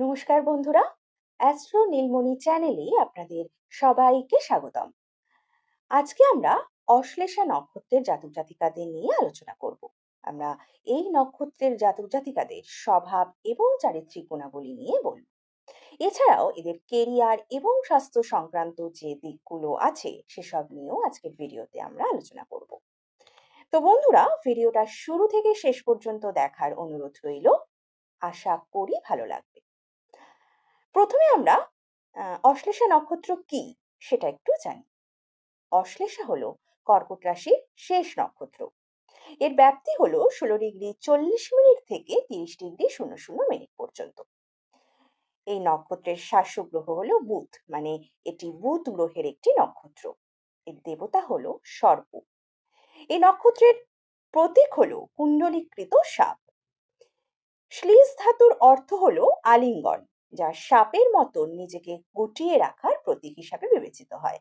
নমস্কার বন্ধুরা অ্যাস্ট্রো নীলমণি চ্যানেলে আপনাদের সবাইকে স্বাগতম। আজকে আমরা অশ্লেষা নক্ষত্রের জাতক জাতিকাদের নিয়ে আলোচনা করব। আমরা এই নক্ষত্রের জাতক জাতিকাদের স্বভাব এবং চারিত্রিক গুণাবলী নিয়ে বলব। এছাড়াও এদের কেরিয়ার এবং স্বাস্থ্য সংক্রান্ত যে দিকগুলো আছে, সেসব নিয়েও আজকের ভিডিওতে আমরা আলোচনা করব। তো বন্ধুরা, ভিডিওটা শুরু থেকে শেষ পর্যন্ত দেখার অনুরোধ রইল। আশা করি ভালো লাগবে। প্রথমে আমরা অশ্লেষা নক্ষত্র কি সেটা একটু জানি। অশ্লেষা হলো কর্কট রাশির শেষ নক্ষত্র। এর ব্যাপ্তি হলো ষোলো ডিগ্রি চল্লিশ মিনিট থেকে তিরিশ ডিগ্রি শূন্য শূন্য মিনিট পর্যন্ত। এই নক্ষত্রের শাসক গ্রহ হলো বুধ মানে এটি বুধ গ্রহের একটি নক্ষত্র। এর দেবতা হলো সর্প। এই নক্ষত্রের প্রতীক হলো কুণ্ডলীকৃত সাপ। শ্লীষ ধাতুর অর্থ হলো আলিঙ্গন। যা সাপের মতন নিজেকে গুটিয়ে রাখার প্রতীক হিসাবে বিবেচিত হয়।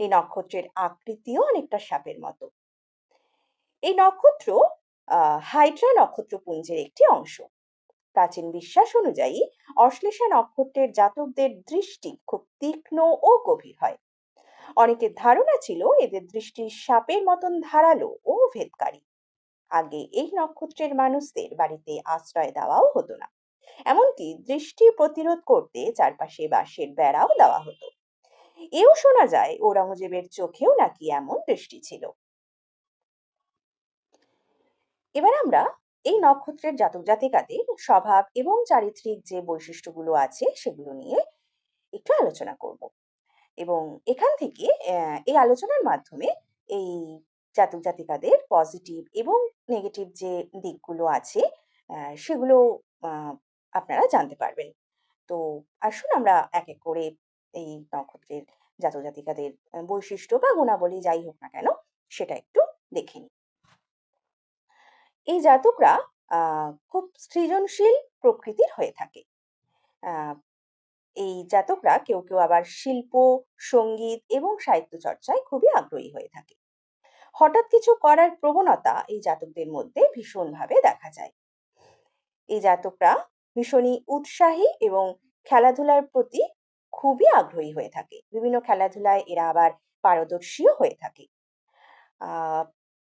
এই নক্ষত্রের আকৃতিও অনেকটা সাপের মতো। এই নক্ষত্র হাইড্রা নক্ষত্রপুঞ্জের একটি অংশ। প্রাচীন বিশ্বাস অনুযায়ী অশ্লেষা নক্ষত্রের জাতকদের দৃষ্টি খুব তীক্ষ্ণ ও গভীর হয়। অনেকের ধারণা ছিল এদের দৃষ্টি সাপের মতন ধারালো ও ভেদকারী। আগে এই নক্ষত্রের মানুষদের বাড়িতে আশ্রয় দেওয়াও হতো না। এমনকি দৃষ্টি প্রতিরোধ করতে চারপাশে বাঁশের বেড়াও দেওয়া হতো। এও শোনা যায়, ঔরঙ্গজেবের চোখেও নাকি এমন দৃষ্টি ছিল। এবার আমরা এই নক্ষত্রের জাতক জাতিকাদের স্বভাব এবং চারিত্রিক যে বৈশিষ্ট্যগুলো আছে, সেগুলো নিয়ে একটু আলোচনা করব। এবং এখান থেকে এই আলোচনার মাধ্যমে এই জাতক জাতিকাদের পজিটিভ এবং নেগেটিভ যে দিকগুলো আছে সেগুলো আপনারা জানতে পারবেন। তো আসুন আমরা এক এক করে এই নক্ষত্রের জাতক জাতিকাদের বৈশিষ্ট্য বা গুণাবলী যাই হোক না কেন, সেটা একটু দেখে নিই। এই জাতকরা খুব সৃজনশীল প্রকৃতির হয়ে থাকে। এই জাতকরা কেউ কেউ আবার শিল্প, সংগীত এবং সাহিত্য চর্চায় খুবই আগ্রহী হয়ে থাকে। হঠাৎ কিছু করার প্রবণতা এই জাতকদের মধ্যে ভীষণভাবে দেখা যায়। এই জাতকরা ভীষণই উৎসাহী এবং খেলাধুলার প্রতি খুবই আগ্রহী হয়ে থাকে। বিভিন্ন খেলাধুলায় এরা আবার পারদর্শীও হয়ে থাকে।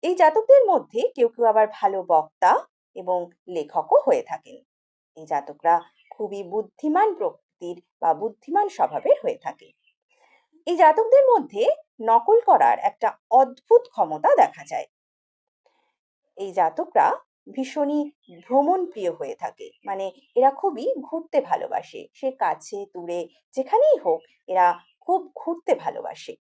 এই জাতকদের মধ্যে কেউ কেউ আবার ভালো বক্তা এবং লেখকও হয়ে থাকেন। এই জাতকরা খুবই বুদ্ধিমান প্রকৃতির বা বুদ্ধিমান স্বভাবের হয়ে থাকে। এই জাতকদের মধ্যে নকল করার একটা অদ্ভুত ক্ষমতা দেখা যায়। এই জাতকরা ভীষণই ভ্রমণ প্রিয় হয়ে থাকে। মানে এরা খুবই ঘুরতে ভালোবাসে। সে কাছে, দূরে, যেখানেই হোক, এরা খুব ঘুরতে ভালোবাসে।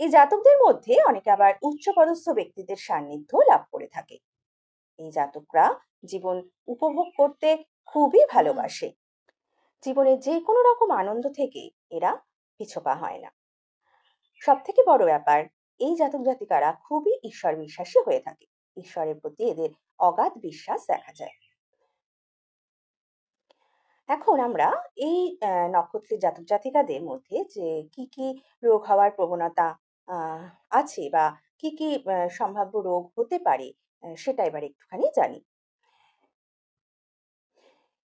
এই জাতকদের মধ্যে অনেকে আবার উচ্চপদস্থ ব্যক্তিদের সান্নিধ্য লাভ করে থাকে। এই জাতকরা জীবন উপভোগ করতে খুবই ভালোবাসে। জীবনের যে কোনো রকম আনন্দ থেকে এরা পিছপা হয় না। সব থেকে বড় ব্যাপার, এই জাতক জাতিকারা খুবই ঈশ্বর বিশ্বাসী হয়ে থাকে। ঈশ্বরের প্রতি এদের অগাধ বিশ্বাস দেখা যায়। এখন আমরা এই নক্ষত্রের জাতক জাতিকাদের মধ্যে যে কি কি রোগ হওয়ার প্রবণতা আছে বা কি কি সম্ভাব্য রোগ হতে পারে সেটা এবার একটুখানি জানি।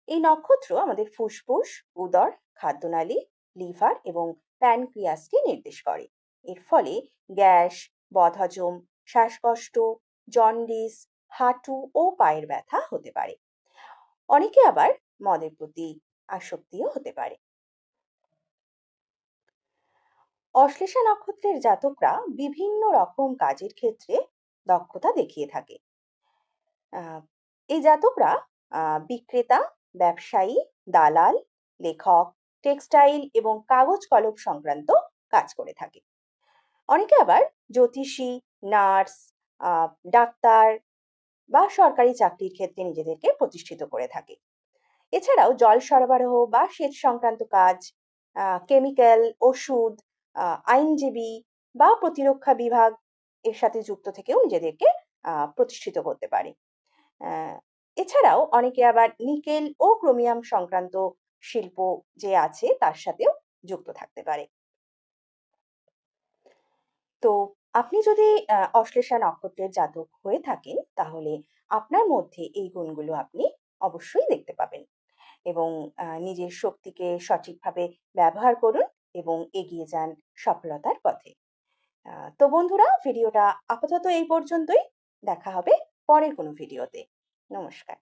এই নক্ষত্র আমাদের ফুসফুস, উদর, খাদ্যনালী, লিভার এবং প্যানক্রিয়াসকে নির্দেশ করে। এর ফলে গ্যাস, বদহজম, শ্বাসকষ্ট জন্ডিস হাঁটু ও পায়ের ব্যথা হতে পারে। অনেকে আবার মদের প্রতি আসক্তিও হতে পারে। অশ্লেষা নক্ষত্রের জাতকরা বিভিন্ন রকম কাজের ক্ষেত্রে দক্ষতা দেখিয়ে থাকে। এই জাতকরা বিক্রেতা, ব্যবসায়ী, দালাল, লেখক, টেক্সটাইল এবং কাগজ কলম সংক্রান্ত কাজ করে থাকে। অনেকে আবার জ্যোতিষী, নার্স ডাক্তার বা সরকারি চাকরির ক্ষেত্রে নিজেদেরকে প্রতিষ্ঠিত করে থাকে। এছাড়াও জল সরবরাহ বা সেচ সংক্রান্ত কাজ কেমিক্যাল, ওষুধ আইনজীবী বা প্রতিরক্ষা বিভাগ এর সাথে যুক্ত থেকেও নিজেদেরকে প্রতিষ্ঠিত করতে পারে। এছাড়াও অনেকে আবার নিকেল ও ক্রোমিয়াম সংক্রান্ত শিল্প যে আছে তার সাথেও যুক্ত থাকতে পারে। তো আপনি যদি অশ্লেষা নক্ষত্রের জাতক হয়ে থাকেন, তাহলে আপনার মধ্যে এই গুণগুলো আপনি অবশ্যই দেখতে পাবেন এবং নিজের শক্তিকে সঠিকভাবে ব্যবহার করুন এবং এগিয়ে যান সফলতার পথে। তো বন্ধুরা, ভিডিওটা আপাতত এই পর্যন্তই। দেখা হবে পরের কোনো ভিডিওতে। নমস্কার।